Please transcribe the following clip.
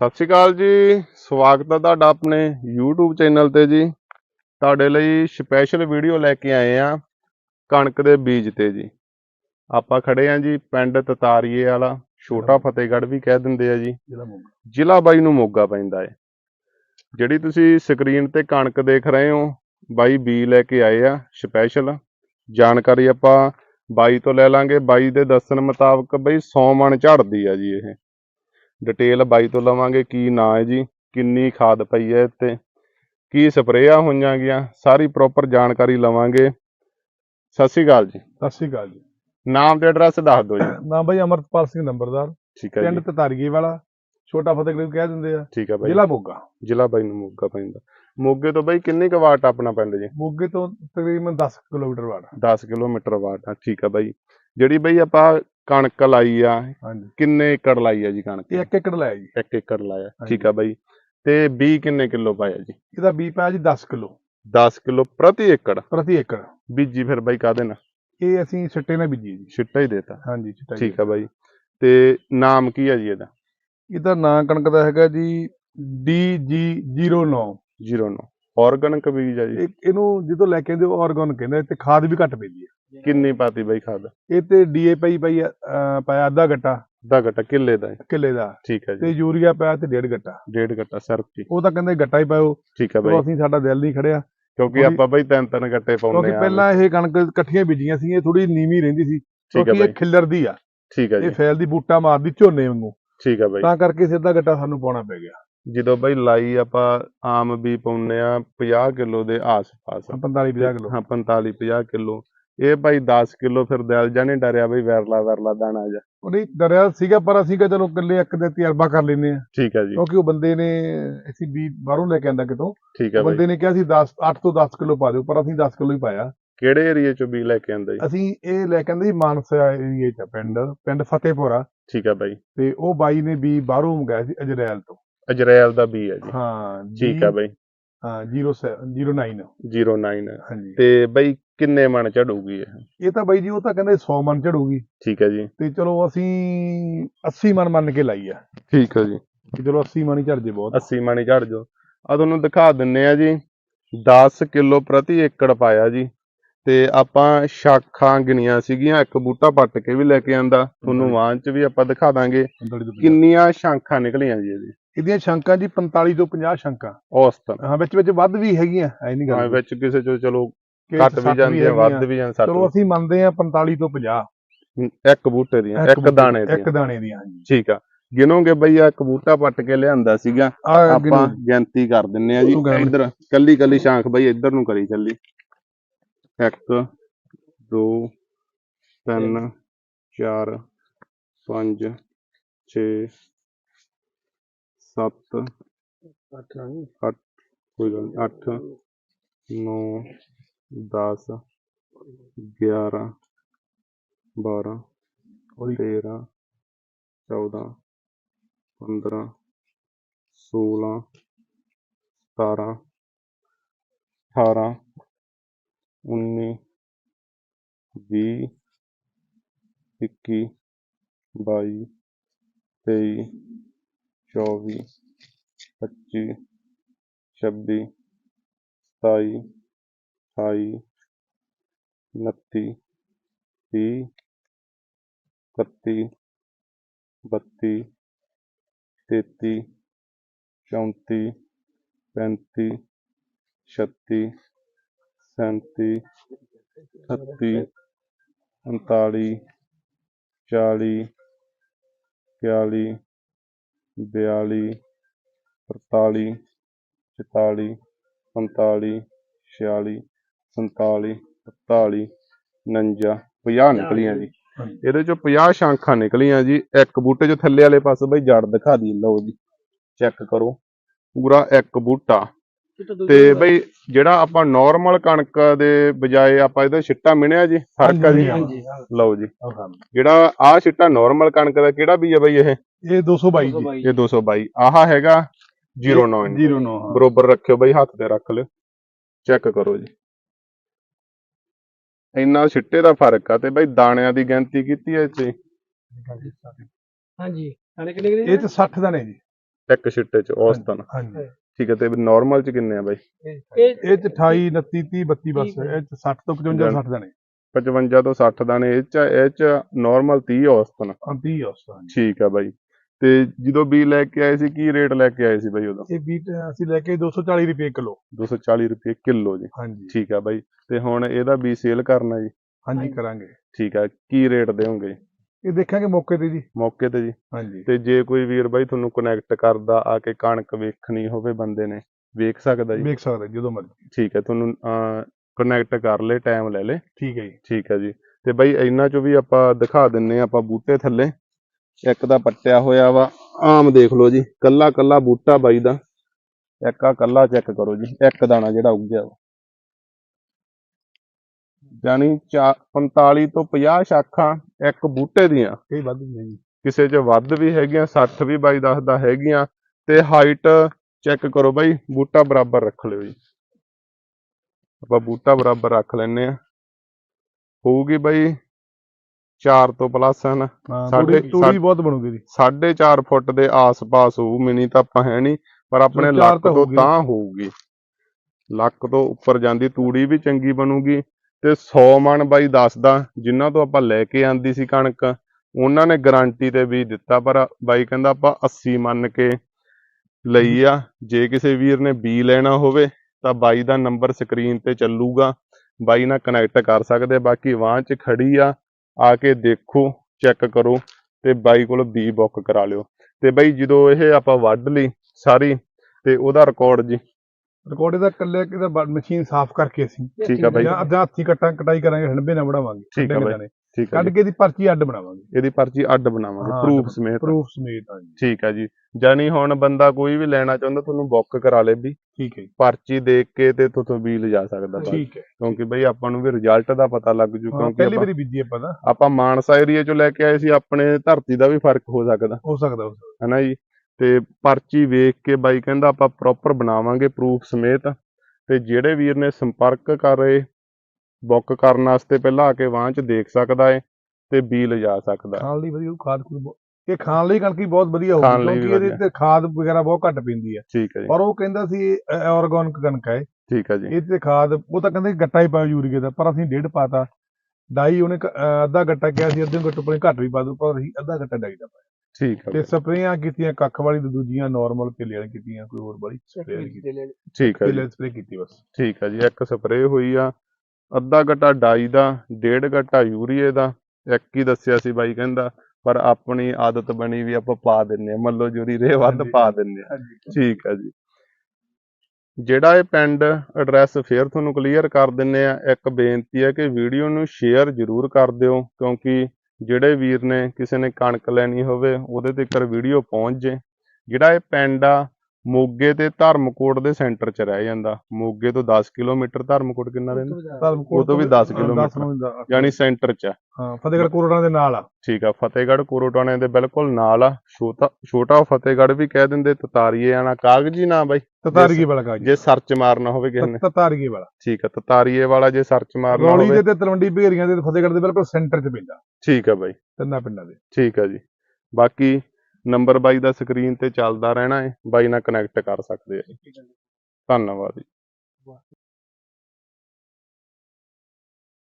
ਸਤਿ ਸ਼੍ਰੀ ਅਕਾਲ ਜੀ। ਸਵਾਗਤ ਹੈ ਤੁਹਾਡਾ ਆਪਣੇ YouTube ਚੈਨਲ ਤੇ ਜੀ। ਤੁਹਾਡੇ ਲਈ ਸਪੈਸ਼ਲ ਵੀਡੀਓ ਲੈ ਕੇ ਆਏ ਆ ਕਣਕ ਦੇ ਬੀਜ ਤੇ ਜੀ। ਆਪਾਂ ਖੜੇ ਆ ਜੀ ਪਿੰਡ ਤਤਾਰੀਏ ਵਾਲਾ ਛੋਟਾ ਫਤਿਹਗੜ੍ਹ ਵੀ ਕਹਿ ਦਿੰਦੇ ਆ ਜੀ। ਜ਼ਿਲ੍ਹਾ ਬਾਈ ਨੂੰ ਮੋਗਾ ਪੈਂਦਾ ਹੈ ਜਿਹੜੀ ਤੁਸੀਂ ਸਕਰੀਨ ਤੇ ਕਣਕ ਦੇਖ ਰਹੇ ਹੋ ਬਾਈ ਬੀ ਲੈ ਕੇ ਆਏ ਆ ਸਪੈਸ਼ਲ ਜਾਣਕਾਰੀ ਆਪਾਂ ਬਾਈ ਤੋਂ ਲੈ ਲਾਂਗੇ। ਬਾਈ ਦੇ ਦੱਸਣ ਮੁਤਾਬਕ ਬਈ 100 ਮਣ ਝੜਦੀ ਆ ਜੀ ਇਹ। ਡਿਟੇਲ ਬਾਈ ਤੋਂ ਲਵਾਂਗੇ ਕੀ ਨਾਂ ਹੈ ਜੀ ਕਿੰਨੀ ਖਾਦ ਪਈ ਹੈ ਇੱਥੇ ਕੀ ਸਪਰੇਆਂ ਹੋਈਆਂ ਗੀਆਂ ਸਾਰੀ ਪ੍ਰੋਪਰ ਜਾਣਕਾਰੀ ਲਵਾਂਗੇ। ਸਤਿ ਸ਼੍ਰੀ ਅਕਾਲ ਜੀ। ਸਤਿ ਸ਼੍ਰੀ ਅਕਾਲ ਜੀ। ਨਾਮ ਤੇ ਐਡਰੈਸ ਦੱਸ ਦਿਓ ਜੀ। ਨਾਮ ਬਾਈ ਅਮਰਤਪਾਲ ਸਿੰਘ ਨੰਬਰਦਾਰ। ਠੀਕ ਹੈ ਪਿੰਡ ਜੀ। ਤਤਾਰੀਏ ਵਾਲਾ ਛੋਟਾ ਫਤਿਹਗੜ੍ਹ ਕਹਿ ਦਿੰਦੇ ਆ। ਠੀਕ ਹੈ ਬਾਈ। ਜ਼ਿਲ੍ਹਾ ਮੋਗਾ। ਜ਼ਿਲ੍ਹਾ ਬਾਈ ਨੂੰ ਮੋਗਾ ਪੈਂਦਾ। ਮੋਗੇ ਤੋਂ ਬਾਈ ਕਿੰਨੀ ਕੁ ਵਾਟ ਆਪਣਾ ਪਿੰਡ ਜੀ? ਮੋਗੇ ਤੋਂ ਤਕਰੀਬਨ 10 ਕਿਲੋਮੀਟਰ ਵਾਟ। 10 ਕਿਲੋਮੀਟਰ ਵਾਟ ਆ ਠੀਕ ਆ ਬਾਈ। ਜਿਹੜੀ ਬਾਈ ਆਪਾਂ ਕਣਕ ਲਾਈ ਆ ਹਾਂਜੀ। ਕਿੰਨੇ ਏਕੜ ਲਾਈ ਆ ਜੀ ਕਣਕ? 1 ਏਕੜ ਲਾਇਆ ਜੀ। ਇੱਕ ਏਕੜ ਲਾਇਆ। ਹਾਂਜੀ। ਠੀਕ ਆ ਬਾਈ। ਤੇ ਬੀ ਕਿੰਨੇ ਕਿਲੋ ਪਾਇਆ ਜੀ? ਇਹਦਾ ਬੀ ਪਾਇਆ ਜੀ 10 ਕਿਲੋ। 10 ਕਿਲੋ ਪ੍ਰਤੀ ਏਕੜ? ਪ੍ਰਤੀ ਏਕੜ। ਬੀਜੀ ਫਿਰ ਬਾਈ ਕਾਹਦੇ ਨਾਲ? ਇਹ ਅਸੀਂ ਸਿੱਟੇ ਨਾਲ ਬੀਜੀ ਜੀ। ਛਿੱਟਾ ਹੀ ਦੇਤਾ। ਹਾਂਜੀ ਜੀ। ਠੀਕ ਆ ਬਾਈ। ਤੇ ਨਾਮ ਕੀ ਆ ਜੀ ਇਹਦਾ? ਇਹਦਾ ਨਾਂ ਕਣਕ ਦਾ ਹੈਗਾ ਜੀ DG09 09 ਆਰਗੈਨਿਕ ਬੀਜ ਆ ਜੀ। ਇਹ ਇਹਨੂੰ ਜਦੋਂ ਲੈ ਕੇ ਆਉਂਦੇ ਆਰਗਨ ਕਹਿੰਦੇ ਤੇ ਖਾਦ ਵੀ ਘੱਟ ਪੈਂਦੀ ਹੈ ਕਿੰਨੀ ਪਾਤੀ ਬਾਈ ਖਾਦ? ਇਹ ਤੇ ਡੀਏਪੀ ਪਾਈ ਆ, ਅਹ, ਪਾਇਆ ਅੱਧਾ ਗੱਟਾ। ਅੱਧਾ ਗੱਟਾ ਕਿੱਲੇ ਦਾ ਹੈ। ਕਿੱਲੇ ਦਾ। ਠੀਕ ਆ ਤੇ ਜੀ ਯੂਰੀਆ ਪਾਇਆ ਤੇ ਡੇਢ ਗੱਟਾ। ਡੇਢ ਗੱਟਾ ਸਿਰਫ ਜੀ ਉਹ ਤਾਂ ਕਹਿੰਦੇ ਗੱਟਾ ਹੀ ਪਾਇਓ। ਠੀਕ ਚਲੋ ਬਾਈ। ਅਸੀਂ ਸਾਡਾ ਦਿਲ ਨਹੀਂ ਖੜਿਆ। ਕਿਉਂਕਿ ਆਪਾਂ ਬਾਈ ਤਿੰਨ ਤਿੰਨ ਗੱਟੇ ਪਾਉਂਦੇ ਕਿਉਂਕਿ ਆ। ਪਹਿਲਾਂ ਇਹ ਕਣਕ ਇਕੱਠੀਆਂ ਬੀਜੀਆਂ ਸੀ ਇਹ ਥੋੜੀ ਨੀਵੀਂ ਰਹਿੰਦੀ ਸੀ। ਠੀਕ ਆ ਕਿਉਂਕਿ ਬਾਈ। ਇਹ ਖਿੱਲਰਦੀ ਆ। ਠੀਕ ਜੀ ਇਹ ਫੈਲ ਦੀ ਬੂਟਾ ਮਾਰਦੀ ਝੋਨੇ ਵਾਂਗੂ। ਠੀਕ ਆ ਬਾਈ। ਤਾਂ ਕਰਕੇ ਸਿੱਧਾ ਗੱਟਾ ਸਾਨੂੰ ਪਾਉਣਾ ਪੈ ਗਿਆ। ਜਦੋਂ ਬਈ ਲਾਈ ਆਪਾਂ ਆਮ ਵੀ ਪਾਉਂਦੇ ਆ 50 ਕਿਲੋ ਦੇ ਆਸ-ਪਾਸ। 45 50 ਕਿਲੋ। ਹਾਂ 45 50 ਕਿਲੋ। ਇਹ ਭਾਈ 10 ਕਿਲੋ ਫਿਰ ਦਿਲ ਜਾਂ ਨਹੀਂ ਡਰਿਆ ਬਈ ਵੈਰਲਾ ਵੈਰਲਾ ਦਾਣਾ ਜਾ ਉਹ ਨਹੀਂ ਡਰਿਆ ਸੀਗਾ ਪਰ ਅਸੀਂ ਕਿਹਾ ਚਲੋ ਇਕੱਲੇ ਇੱਕ ਦੇ ਤਜਰਬਾ ਕਰ ਲੈਨੇ ਆ ਠੀਕ ਆ ਜੀ। ਕਿਉਂਕਿ ਉਹ ਬੰਦੇ ਨੇ ਅਸੀਂ ਵੀ ਬਾਹਰੋਂ ਲੈ ਕੇ ਆਂਦਾ ਕਿਤੋਂ। ਠੀਕ ਬਈ ਬੰਦੇ ਨੇ ਕਿਹਾ ਸੀ 10 8 ਤੋਂ 10 ਕਿਲੋ ਪਾ ਦਿਓ ਪਰ ਅਸੀਂ 10 ਕਿਲੋ ਹੀ ਪਾਇਆ। ਕਿਹੜੇ ਏਰੀਏ ਚੋਂ ਵੀ ਲੈ ਕੇ ਆਂਦਾ ਜੀ? ਅਸੀਂ ਇਹ ਲੈ ਕੇ ਆਂਦੇ ਸੀ ਮਾਨਸਾ ਏਰੀਏ ਚ ਪਿੰਡ ਪਿੰਡ ਫਤਿਹਪੁਰਾ। ਠੀਕ ਆ ਬਾਈ। ਤੇ ਉਹ ਬਾਈ ਨੇ ਵੀ ਬਾਹਰੋਂ ਮੰਗਾਇਆ ਸੀ ਅਜਰੈਲ ਤੋਂ। ਅਜਰੈਲ ਦਾ ਵੀ ਹੈ ਜੀ। ਹਾਂ ਠੀਕ ਆ ਬਾਈ। ਹਾਂ 07 09 09 ਹਾਂਜੀ। ਤੇ ਬਈ ਕਿੰਨੇ ਮਣ ਚੜੂਗੀ ਇਹ? ਇਹ ਤਾਂ ਬਾਈ ਜੀ ਉਹ ਤਾਂ ਕਹਿੰਦੇ 100 ਮਨ ਚੜੂਗੀ। ਠੀਕ ਹੈ ਜੀ। ਤੇ ਚਲੋ ਅਸੀਂ 80 ਮਨ ਮੰਨ ਕੇ ਲਾਈ ਆ। ਠੀਕ ਹੈ ਜੀ। ਕਿ ਚਲੋ 80 ਮਨ ਹੀ ਝੜ ਜੇ ਬਹੁਤ। 80 ਮਣ ਹੀ ਝੜ ਜੋ। ਆ ਤੁਹਾਨੂੰ ਦਿਖਾ ਦਿੰਨੇ ਆ ਜੀ 10 ਕਿਲੋ ਪ੍ਰਤੀ ਏਕੜ ਪਾਇਆ ਜੀ। ਤੇ ਆਪਾਂ ਸ਼ਾਖਾਂ ਗਿਣੀਆਂ ਸੀਗੀਆਂ ਇੱਕ ਬੂਟਾ ਪੱਟ ਕੇ ਵੀ ਲੈ ਕੇ ਆਂਦਾ। ਤੁਹਾਨੂੰ ਵਾਹਨ ਚ ਵੀ ਆਪਾਂ ਦਿਖਾ ਦਾਂਗੇ। ਕਿੰਨੀਆਂ ਸ਼ਾਖਾਂ ਨਿਕਲੀਆਂ ਜੀ ਇਹਦੀ? ਇਹਦੀਆਂ ਸ਼ੰਕਾਂ ਜੀ 45 ਤੋਂ 50 ਸ਼ੰਕਾਂ। ਔਸਤਨ। ਹਾਂ ਵਿੱਚ ਵਿੱਚ ਵੱਧ ਵੀ ਹੈਗੀਆਂ ਐ ਨਹੀਂ ਹਾਂ ਗੱਲ ਵਿੱਚ ਕਿਸੇ ਚੋਂ ਚਲੋ ਘੱਟ ਵੀ ਸੱਠ ਜਾਂਦੀਆਂ ਵੱਧ। ਵੀ ਜਾਂ ਚਲੋ 60 ਅਸੀਂ ਮੰਨਦੇ ਆ 45 ਤੋਂ 50 ਇੱਕ ਬੂਟੇ ਦੀਆਂ ਇੱਕ ਦਾਣੇ ਇੱਕ ਦੀਆਂ। ਦਾਣੇ ਦੀਆਂ ਹਾਂਜੀ। ਠੀਕ ਆ। ਗਿਣੋਗੇ ਬਈ ਆ ਇੱਕ ਬੂਟਾ ਪੱਟ ਕੇ ਲਿਆਂਦਾ ਸੀਗਾ। ਆ ਆਪਾਂ ਗਿਣਤੀ ਕਰ ਦਿੰਨੇ ਆ ਜੀ। ਇੱਧਰ ਕੱਲੀ ਕੱਲੀ ਸ਼ਾਂਖ ਬਈ ਇੱਧਰ ਨੂੰ ਕਰੀ ਚੱਲੀ। 1 2 3 4 5 6 7 8 ਕੋਈ ਗੱਲ 8 9 10 11 12 13 14 15 16 17 18 19 20 21 22 23 चौबीस पच्चीस, छब्बीस, सताईस अठाई उनतीस, तीस इकतीस बत्तीस तेती चौंती पैंती छत्तीस सैंती अठत्ती उनताली चाली बयाली 42 43 44 45 46 47 48 49 50 ਨਿਕਲੀਆਂ ਜੀ। ਇਹਦੇ ਚੋਂ 50 ਸ਼ਾਂਖਾਂ ਨਿਕਲੀਆਂ ਜੀ। ਇੱਕ ਬੂਟੇ ਚੋਂ ਥੱਲੇ ਵਾਲੇ ਪਾਸੇ ਬਈ ਜੜ ਦਿਖਾ ਦੀ। ਲਓ ਜੀ ਚੈੱਕ ਕਰੋ। ਪੂਰਾ ਇੱਕ ਬੂਟਾ। ਤੇ ਬਈ ਜਿਹੜਾ ਆਪਾਂ ਨਾਰਮਲ ਕਣਕ ਦੇ ਬਜਾਏ ਆਪਾਂ ਇਹਦਾ ਛਿੱਟਾ ਮਿਣਿਆ ਜੀ ਫ਼ਰਕ ਆ ਜੀ। ਲਓ ਜੀ। ਜਿਹੜਾ ਆਹ ਛਿੱਟਾ ਨਾਰਮਲ ਕਣਕ ਦਾ ਕਿਹੜਾ ਬੀਜ ਆ ਬਈ ਇਹ? ਇਹ 222 ਜੀ। ਇਹ 222 ਆਹ ਹੈਗਾ 09 09 ਬਰੋਬਰ ਰੱਖਿਓ ਬਈ ਹੱਥ ਤੇ ਰੱਖ ਲਿਓ। ਚੈੱਕ ਕਰੋ ਜੀ। ਇੰਨਾ ਛਿੱਟੇ ਦਾ ਫ਼ਰਕ ਆ ਤੇ ਬਈ ਦਾਣਿਆਂ ਦੀ ਗਿਣਤੀ ਕੀਤੀ ਹੈ ਇੱਥੇ। ਹਾਂਜੀ ਦਾਣੇ ਕਿੰਨੇ ਕਿੰਨੇ ਇਹ ਚ 60 ਦਾਣੇ ਜੀ। ਇੱਕ ਛਿੱਟੇ ਚ ਔਸਤਨ। ਹਾਂਜੀ। ਠੀਕ ਹੈ ਤੇ ਨਾਰਮਲ ਚ ਕਿੰਨੇ ਆ ਬਾਈ? ਇਹ ਇਹ ਚ 28 29 30 32 ਬਸ। ਇਹ ਚ 60 ਤੋਂ 55 60 ਦਾਣੇ 55 ਤੋਂ 60 ਦਾਣੇ ਇਹ ਚ ਇਹ ਚ ਨਾਰਮਲ 30 ਔਸਤਨ। 30 ਉਸ ਦਾ ਠੀਕ ਆ ਬਾਈ। ਤੇ ਜਦੋਂ ਬੀ ਲੈ ਕੇ ਆਏ ਸੀ ਕੀ ਰੇਟ ਲੈ ਕੇ ਆਏ ਸੀ ਬਾਈ ਉਦੋਂ? ਇਹ ਬੀਟ ਅਸੀਂ ਲੈ ਕੇ 240 ਰੁਪਏ ਕਿਲੋ। 240 ਰੁਪਏ ਕਿਲੋ ਜੀ। ਹਾਂਜੀ। ਠੀਕ ਆ ਬਾਈ। ਤੇ ਹੁਣ ਇਹਦਾ ਬੀ ਸੇਲ ਕਰਨਾ ਜੀ। ਹਾਂਜੀ ਕਰਾਂਗੇ। ਠੀਕ ਆ। ਕੀ ਰੇਟ ਦੇਵੋਗੇ? ਇਹ ਦੇਖਾਂਗੇ ਮੌਕੇ ਤੇ ਜੀ। ਮੌਕੇ ਤੇ ਜੀ। ਹਾਂਜੀ। ਤੇ ਜੇ ਕੋਈ ਵੀਰ ਬਾਈ ਤੁਹਾਨੂੰ ਕਨੈਕਟ ਕਰਦਾ ਆ ਕੇ ਕਣਕ ਵੇਖਣੀ ਹੋਵੇ ਬੰਦੇ ਨੇ ਵੇਖ ਸਕਦਾ ਜੀ? ਵੇਖ ਸਕਦੇ ਜਦੋਂ ਮਰਜ਼ੀ। ਠੀਕ ਹੈ ਤੁਹਾਨੂੰ ਕਨੈਕਟ ਕਰ ਲੈ ਟਾਈਮ ਲੈ ਲੈ। ਠੀਕ ਹੈ ਜੀ। ਠੀਕ ਹੈ ਜੀ। ਤੇ ਬਾਈ ਇਹਨਾਂ ਚੋਂ ਵੀ ਆਪਾਂ ਦਿਖਾ ਦਿੰਨੇ ਆ ਆਪਾਂ ਬੂਟੇ ਥੱਲੇ। ਇੱਕ ਦਾ ਪੱਟਿਆ ਹੋਇਆ ਵਾ। ਆਮ ਦੇਖ ਲਓ ਜੀ ਕੱਲਾ ਕੱਲਾ ਬੂਟਾ ਬਾਈ ਦਾ ਇੱਕ ਆ ਕੱਲਾ ਚੈੱਕ ਕਰੋ ਜੀ ਇੱਕ ਦਾਣਾ ਜਿਹੜਾ ਉੱਗਿਆ ਵਾ। ਜਾਨੀ 45 ਤੋਂ 50 ਸ਼ਾਖਾਂ ਇੱਕ ਬੂਟੇ ਦੀਆਂ। ਕਈ ਵੱਧ ਵੀ ਨਹੀਂ। ਕਿਸੇ 'ਚ ਵੱਧ ਵੀ ਹੈਗੀਆਂ 60 ਵੀ ਬਾਈ ਦੱਸਦਾ ਹੈਗੀਆਂ ਤੇ ਹਾਈਟ ਚੈੱਕ ਕਰੋ ਬਾਈ ਬੂਟਾ ਬਰਾਬਰ ਰੱਖ ਲਿਓ ਜੀ। ਆਪਾਂ ਬੂਟਾ ਬਰਾਬਰ ਰੱਖ ਲੈਨੇ ਆ ਹੋਊਗੀ ਬਾਈ 4 ਤੋਂ ਪਲੱਸ ਹਨ। ਸਾਡੇ- ਤੂੜੀ ਬਹੁਤ ਬਣੂਗੀ ਜੀ। 4.5 ਫੁੱਟ ਦੇ ਆਸ-ਪਾਸ ਹੋਊ ਮਿਨੀ ਤਾਂ ਆਪਾਂ ਹੈ ਨਹੀਂ ਪਰ ਆਪਣੇ ਲੱਕ ਤਾਂ ਤੋਂ ਹੋਊਗੀ। ਲੱਕ ਤੋਂ ਉੱਪਰ ਜਾਂਦੀ ਤੂੜੀ ਵੀ ਚੰਗੀ ਬਣੂਗੀ ਤੇ 100 ਮਣ ਬਾਈ ਦੱਸਦਾ ਜਿਨ੍ਹਾਂ ਤੋਂ ਆਪਾਂ ਲੈ ਕੇ ਆਂਦੀ ਸੀ ਕਣਕ ਉਹਨਾਂ ਨੇ ਗਾਰੰਟੀ ਤੇ ਵੀ ਦਿੱਤਾ ਪਰ ਬਾਈ ਕਹਿੰਦਾ ਆਪਾਂ 80 ਮੰਨ ਕੇ ਲਈ ਆ। ਜੇ ਕਿਸੇ ਵੀਰ ਨੇ ਬੀ ਲੈਣਾ ਹੋਵੇ ਤਾਂ ਬਾਈ ਦਾ ਨੰਬਰ ਸਕਰੀਨ ਤੇ ਚੱਲੂਗਾ। ਬਾਈ ਨਾਲ ਕਨੈਕਟ ਕਰ ਸਕਦੇ। ਬਾਕੀ ਵਾਂ ਚ ਖੜੀ ਆ। ਆ ਕੇ ਦੇਖੋ ਚੈੱਕ ਕਰੋ ਤੇ ਬਾਈ ਕੋਲ ਬੀ ਬੁੱਕ ਕਰਾ ਲਿਓ। ਤੇ ਬਾਈ ਜਦੋਂ ਇਹ ਆਪਾਂ ਵੱਢ ਲਈ ਸਾਰੀ ਤੇ ਉਹਦਾ ਰਿਕਾਰਡ ਜੀ। ਰਿਕਾਰਡ ਦਾ ਕੱਲੇ ਕਿਦਾ ਮਸ਼ੀਨ ਸਾਫ਼ ਕਰਕੇ ਅਸੀਂ। ਠੀਕ ਆ ਬਾਈ। ਜਾਂ ਜਾਂ ਹੱਥੀ ਕੱਟਾਂ ਕਟਾਈ ਕਰਾਂਗੇ ਹਣਬੇ ਨਾ ਬਣਾਵਾਂਗੇ। ਠੀਕ ਆ ਕੱਢੇ ਬਾਈ। ਠੀਕ ਆ ਕੱਢ ਕੇ ਦੀ ਪਰਚੀ ਅੱਡ ਬਣਾਵਾਂਗੇ। ਇਹਦੀ ਪਰਚੀ ਅੱਡ ਬਣਾਵਾਂਗੇ। ਪ੍ਰੂਫ ਸਮੇਤ। ਪ੍ਰੂਫ ਸਮੇਤ ਹਾਂਜੀ। ਠੀਕ ਆ ਜੀ। ਜਾਨੀ ਹੁਣ ਬੰਦਾ ਕੋਈ ਵੀ ਲੈਣਾ ਚਾਹੁੰਦਾ ਤੁਹਾਨੂੰ ਬੁੱਕ ਕਰਾ ਲੇ ਵੀ। ਠੀਕ ਹੈ ਪਰਚੀ ਦੇਖ ਕੇ ਤੇ ਤੁਹਾਤੋਂ ਬੀ ਲਿਜਾ ਸਕਦਾ ਠੀਕ ਹੈ। ਕਿਉਂਕਿ ਬਈ ਆਪਾਂ ਨੂੰ ਵੀ ਰਿਜ਼ਲਟ ਦਾ ਪਤਾ ਲੱਗ ਜੂ ਹਾਂ, ਕਿਉਂਕਿ ਪਹਿਲੀ ਆਪਾਂ- ਵਾਰੀ ਬੀਜੀ ਆਪਾਂ ਦਾ ਆਪਾਂ ਮਾਨਸਾ ਏਰੀਆ ਚੋਂ ਲੈ ਕੇ ਆਏ ਸੀ ਆਪਣੇ ਧਰਤੀ ਦਾ ਵੀ ਫ਼ਰਕ ਹੋ ਸਕਦਾ। ਹੋ ਸਕਦਾ ਹੋ ਸਕਦਾ। ਹਨਾ ਜੀ? ਤੇ ਪਰਚੀ ਵੇਖ ਕੇ ਬਾਈ ਕਹਿੰਦਾ ਆਪਾਂ ਪ੍ਰੋਪਰ ਬਣਾਵਾਂਗੇ ਪ੍ਰੂਫ ਸਮੇਤ। ਤੇ ਜਿਹੜੇ ਵੀਰ ਨੇ ਸੰਪਰਕ ਕਰ ਰਹੇ ਬੁੱਕ ਕਰਨ ਵਾਸਤੇ ਪਹਿਲਾਂ ਆ ਕੇ ਵਾਂ ਚ ਦੇਖ ਸਕਦਾ ਏ ਤੇ ਬੀ ਲਿਜਾ ਸਕਦਾ। ਖਾਣ ਲਈ ਵਧੀਆ ਖਾਦ ਖੂਦ ਬਹੁਤ- ਇਹ ਖਾਣ ਲਈ ਕਣਕ ਬਹੁਤ ਵਧੀਆ ਹੋਊਗੀ ਕਿਉਂਕਿ ਇਹਦੇ। ਤੇ ਖਾਦ ਵਗੈਰਾ ਬਹੁਤ ਘੱਟ ਪੈਂਦੀ ਹੈ। ਠੀਕ ਹੈ ਜੀ। ਪਰ ਉਹ ਕਹਿੰਦਾ ਸੀ ਆਰਗੈਨਿਕ ਕਣਕ ਹੈ। ਠੀਕ ਹੈ ਜੀ। ਇਹ ਤੇ ਖਾਦ ਉਹ ਤਾਂ ਕਹਿੰਦੇ ਗੱਟਾ ਹੀ ਪਾਓ ਯੂਰੀਏ ਦਾ ਪਰ ਅਸੀਂ ਡੇਢ ਪਾਤਾ। ਡਾਈ ਉਹਨੇ ਕ- ਅੱਧਾ ਗੱਟਾ ਕਿਹਾ ਸੀ ਅੱਧੇ ਗੱਟੇ ਪਰ ਘੱਟ ਵੀ ਪਾ ਦੋ ਪਰ ਅਸੀਂ ਅੱਧਾ ਗੱਟਾ ਡਾਈ ਦਾ ਪਾਇਆ। ਠੀਕ ਹੈ ਤੇ ਸਪਰੇਆਂ ਕੀਤੀਆਂ ਕੱਖ ਵਾਲੀ ਤੇ ਦੂਜੀਆਂ ਨਾਰਮਲ ਪੇਲੇ ਵਾਲੀ ਕੀਤੀਆਂ ਕੋਈ ਹੋਰ ਵਾਲੀ ਸਪਰੇ ਕੀਤੀ ਠੀਕ ਹੈ ਜੀ। ਪੇਲੇ ਸਪਰੇ ਕੀਤੀ ਬਸ। ਠੀਕ ਹੈ ਜੀ ਇੱਕ ਸਪਰੇਅ ਹੋਈ ਆ ਅੱਧਾ ਗੱਟਾ ਡਾਈ ਦਾ ਡੇਢ ਗੱਟਾ ਯੂਰੀਏ ਦਾ ਇੱਕ ਹੀ ਦੱਸਿਆ ਸੀ ਬਾਈ ਕਹਿੰਦਾ। ਪਰ ਆਪਣੀ ਆਦਤ ਬਣੀ ਵੀ ਆਪਾਂ ਪਾ ਦਿੰਨੇ ਆ ਮੱਲੋ ਜੂਰੀ ਰੇ ਵੱਧ। ਪਾ ਦਿੰਨੇ ਆ ਠੀਕ ਹੈ ਜੀ। ਜਿਹੜਾ ਇਹ ਪਿੰਡ ਐਡਰੈਸ ਫੇਰ ਤੁਹਾਨੂੰ ਕਲੀਅਰ ਕਰ ਦਿੰਨੇ ਆ ਇੱਕ ਬੇਨਤੀ ਹੈ ਕਿ ਵੀਡੀਓ ਨੂੰ ਸ਼ੇਅਰ ਜ਼ਰੂਰ ਕਰ ਦਿਓ ਕਿਉਂਕਿ ਜਿਹੜੇ ਵੀਰ ਨੇ ਕਿਸੇ ਨੇ ਕਣਕ ਲੈਣੀ ਹੋਵੇ ਉਹਦੇ ਤੱਕ ਵੀਡੀਓ ਪਹੁੰਚ ਜੇ। ਜਿਹੜਾ ਇਹ ਪਿੰਡ ਆ ਮੋਗੇ ਤੇ ਧਰਮਕੋਟ ਦੇ ਸੈਂਟਰ 'ਚ ਰਹਿ ਜਾਂਦਾ। ਮੋਗੇ ਤੋਂ 10 ਕਿਲੋਮੀਟਰ ਧਰਮਕੋਟ ਕਿੰਨਾ ਰਹਿੰਦਾ? ਉਹ ਤੋਂ ਵੀ 10 ਕਿਲੋਮੀਟਰ। ਯਾਨੀ ਸੈਂਟਰ 'ਚ। ਆ। ਹਾਂ ਫਤਿਹਗੜ੍ਹ ਕੋਰੋਨਾ ਦੇ ਨਾਲ ਆ। ਠੀਕ ਆ ਫਤਿਹਗੜ੍ਹ ਕੋਰੋਟਾਣੇ ਦੇ ਬਿਲਕੁਲ ਨਾਲ ਆ। ਛੋਟਾ ਛੋਟਾ ਫਤਿਹਗੜ੍ਹ ਵੀ ਕਹਿ ਦਿੰਦੇ ਤਤਾਰੀਏ ਆਣਾ ਕਾਗਜ਼ੀ ਨਾ ਬਾਈ। ਤਤਾਰਗੀ ਵਾਲਾ ਕਾਜ ਜੇ ਸਰਚ ਮਾਰਨਾ ਹੋਵੇ ਕਿਸੇ ਨੇ। ਤਤਾਰਗੀ ਵਾਲਾ। ਠੀਕ ਆ ਤਤਾਰੀਏ ਵਾਲਾ ਜੇ ਸਰਚ ਮਾਰਨਾ ਰੌਲੀ ਹੋਵੇ। ਦੇ ਤੇ ਤਲਵੰਡੀ ਭੇਰੀਆਂ ਦੇ ਫਤਿਹਗੜ੍ਹ ਦੇ ਬਿਲਕੁਲ ਸੈਂਟਰ 'ਚ ਪੈਂਦਾ। ਠੀਕ ਆ ਬਾਈ। ਤਿੰਨਾਂ ਪਿੰਡਾਂ ਦੇ। ਠੀਕ ਆ ਜੀ। ਬਾਕੀ ਨੰਬਰ ਬਾਈ ਦਾ ਸਕਰੀਨ ਤੇ ਚੱਲਦਾ ਰਹਿਣਾ ਹੈ ਬਾਈ ਨਾਲ ਕਨੈਕਟ ਕਰ ਸਕਦੇ ਆ। ਧੰਨਵਾਦ ਜੀ